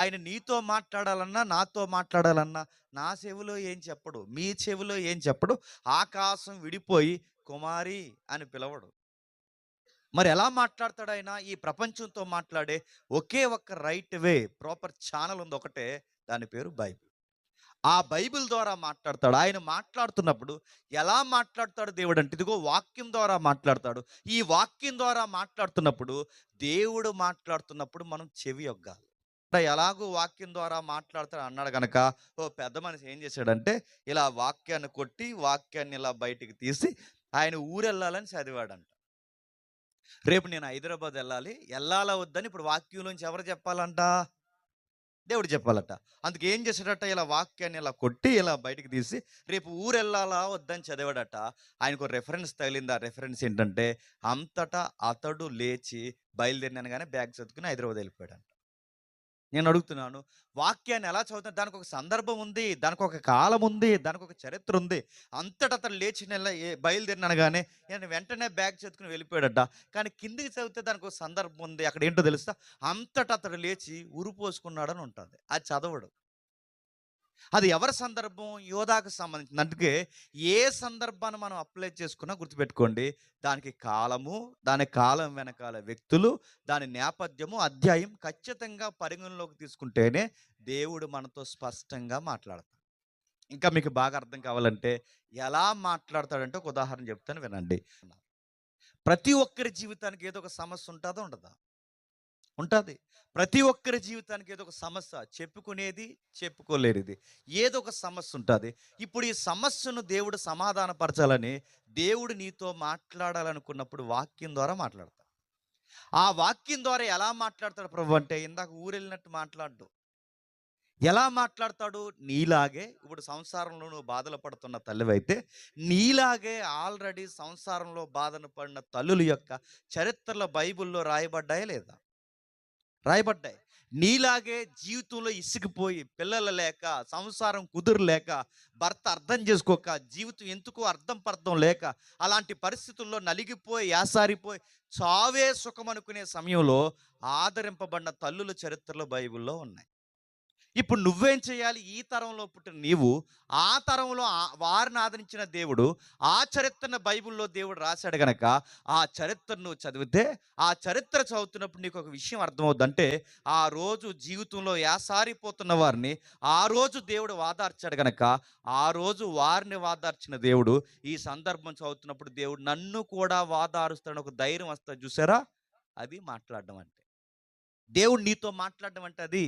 ఆయన నీతో మాట్లాడాలన్నా, నాతో మాట్లాడాలన్నా, నా చెవిలో ఏం చెప్పడు. మీ చెవిలో ఏం చెప్పడు. ఆకాశం విడిపోయి కుమారి అని పిలవడు. మరి ఎలా మాట్లాడతాడు ఆయన ఈ ప్రపంచంతో మాట్లాడే ఒకే ఒక్క రైట్ వే, ప్రాపర్ ఛానల్ ఉంది ఒకటే. దాని పేరు బైబిల్. ఆ బైబిల్ ద్వారా మాట్లాడతాడు. ఆయన మాట్లాడుతున్నప్పుడు ఎలా మాట్లాడతాడు దేవుడంటే, ఇదిగో వాక్యం ద్వారా మాట్లాడతాడు. ఈ వాక్యం ద్వారా మాట్లాడుతున్నప్పుడు, దేవుడు మాట్లాడుతున్నప్పుడు మనం చెవి యొగ్గాలి. ఎలాగో వాక్యం ద్వారా మాట్లాడతాడు అన్నాడు కనుక ఓ పెద్ద మనిషి ఏం చేశాడంటే, ఇలా వాక్యాన్ని కొట్టి, వాక్యాన్ని ఇలా బయటికి తీసి, ఆయన ఊరెళ్ళాలని చదివాడంట. రేపు నేను హైదరాబాద్ వెళ్ళాలి వెళ్ళాలా వద్దని ఇప్పుడు వాక్యంలోంచి ఎవరు చెప్పాలంట? దేవుడు చెప్పాలట. అందుకే ఏం చేశాడట, ఇలా వాక్యాన్ని ఇలా కొట్టి, ఇలా బయటికి తీసి, రేపు ఊరెళ్ళాలా వద్దని చదివాడట. ఆయనకు రిఫరెన్స్ తగిలింది. ఆ రిఫరెన్స్ ఏంటంటే, అంతటా అతడు లేచి బయలుదేరినాను కానీ బ్యాగ్ చదువుకుని హైదరాబాద్ వెళ్ళిపోయాడంట నేను అడుగుతున్నాను, వాక్యాన్ని ఎలా చదువుతాను? దానికొక సందర్భం ఉంది. దానికి ఒక కాలం ఉంది. దానికి ఒక చరిత్ర ఉంది. అంతటా అతడు లేచి నెల బయలుదేరినాను కానీ నేను వెంటనే బ్యాగ్ చేతుకుని వెళ్ళిపోయాడట. కానీ కిందికి చదివితే దానికొక సందర్భం ఉంది. అక్కడ ఏంటో తెలుస్తా అంతటా అతడు లేచి ఉరిపోసుకున్నాడని ఉంటుంది అది చదవడు. అది ఎవరి సందర్భం? యోదాకు సంబంధించింది. అందుకే ఏ సందర్భాన్ని మనం అప్లై చేసుకున్నా గుర్తుపెట్టుకోండి. దానికి కాలము, దాని కాలం వెనకాల వ్యక్తులు, దాని నేపథ్యము, అధ్యాయం ఖచ్చితంగా పరిగణలోకి తీసుకుంటేనే దేవుడు మనతో స్పష్టంగా మాట్లాడతాడు. ఇంకా మీకు బాగా అర్థం కావాలంటే ఎలా మాట్లాడతాడంటే ఒక ఉదాహరణ చెప్తాను వినండి. ప్రతి ఒక్కరి జీవితానికి ఏదో ఒక సమస్య ఉంటుందో ఉండదా? ఉంటుంది ప్రతి ఒక్కరి జీవితానికి ఏదో ఒక సమస్య చెప్పుకునేది, చెప్పుకోలేనిది. ఏదో ఒక సమస్య ఉంటుంది ఇప్పుడు ఈ సమస్యను దేవుడు సమాధానపరచాలని దేవుడు నీతో మాట్లాడాలనుకున్నప్పుడు వాక్యం ద్వారా మాట్లాడతాడు. ఆ వాక్యం ద్వారా ఎలా మాట్లాడతాడు ప్రభు అంటే ఇందాక ఊరెళ్ళినట్టు మాట్లాడడు. ఎలా మాట్లాడతాడు? నీలాగే ఇప్పుడు సంసారంలో నువ్వు బాధలు పడుతున్న తల్లివైతే, నీలాగే ఆల్రెడీ సంసారంలో బాధను పడిన తల్లుల యొక్క చరిత్రలో బైబిల్‌లో రాయబడ్డాయా లేదా? రాయబడ్డాయి. నీలాగే జీవితంలో ఇసికిపోయి, పిల్లలు లేక, సంసారం కుదురులేక, భర్త అర్థం చేసుకోక, జీవితం ఎందుకో అర్థం పర్థం లేక, అలాంటి పరిస్థితుల్లో నలిగిపోయి, యాసారిపోయి, చావే సుఖం అనుకునే సమయంలో ఆదరింపబడిన తల్లుల చరిత్రలు బైబిల్‌లో ఉన్నాయి. ఇప్పుడు నువ్వేం చేయాలి? ఈ తరంలో పుట్టిన నీవు, ఆ తరంలో వారిని ఆదరించిన దేవుడు, ఆ చరిత్రను బైబిల్‌లో దేవుడు రాసాడు గనక, ఆ చరిత్రను నువ్వు చదివితే, ఆ చరిత్ర చదువుతున్నప్పుడు నీకు ఒక విషయం అర్థమవుద్దంటే, ఆ రోజు జీవితంలో యాసారిపోతున్న వారిని, ఆ రోజు దేవుడు వాదార్చాడు గనక, ఆ రోజు వారిని వాదార్చిన దేవుడు, ఈ సందర్భం చదువుతున్నప్పుడు దేవుడు నన్ను కూడా వాదారుస్తాడని ఒక ధైర్యం వస్తుంది చూసారా? అది మాట్లాడడం అంటే. దేవుడు నీతో మాట్లాడడం అంటే అది.